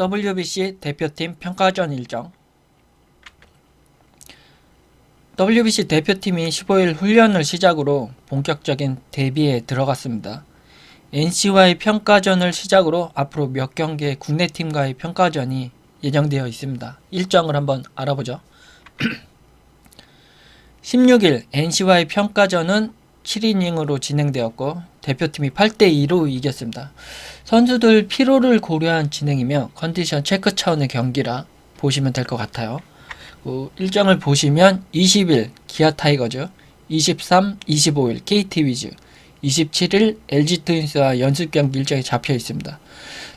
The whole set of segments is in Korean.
WBC 대표팀 평가전 일정 WBC 대표팀이 15일 훈련을 시작으로 본격적인 대비에 들어갔습니다. NC와의 평가전을 시작으로 앞으로 몇 경기의 국내 팀과의 평가전이 예정되어 있습니다. 일정을 한번 알아보죠. 16일 NC와의 평가전은 7이닝으로 진행되었고 대표팀이 8대 2로 이겼습니다. 선수들 피로를 고려한 진행이며 컨디션 체크 차원의 경기라 보시면 될 것 같아요. 그 일정을 보시면 20일 기아 타이거즈, 23, 25일 KT 위즈, 27일 LG 트윈스와 연습 경기 일정이 잡혀 있습니다.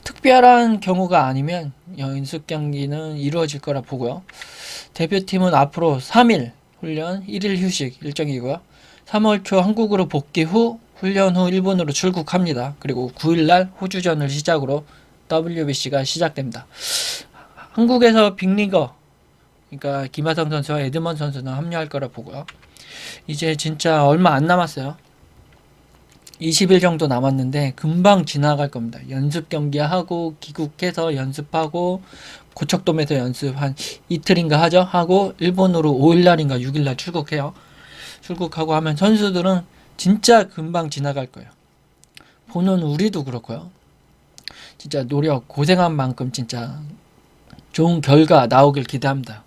특별한 경우가 아니면 연습 경기는 이루어질 거라 보고요. 대표팀은 앞으로 3일 훈련, 1일 휴식 일정이고요. 3월 초 한국으로 복귀 후 훈련 후 일본으로 출국합니다. 그리고 9일 날 호주전을 시작으로 WBC가 시작됩니다. 한국에서 빅리거 그러니까 김하성 선수와 에드먼 선수는 합류할 거라 보고요. 이제 진짜 얼마 안 남았어요. 20일 정도 남았는데 금방 지나갈 겁니다. 연습 경기하고 귀국해서 연습하고 고척돔에서 연습 한 이틀인가 하죠. 하고 일본으로 5일 날인가 6일 날 출국해요. 출국하고 하면 선수들은 진짜 금방 지나갈 거예요. 보는 우리도 그렇고요. 진짜 노력 고생한 만큼 진짜 좋은 결과 나오길 기대합니다.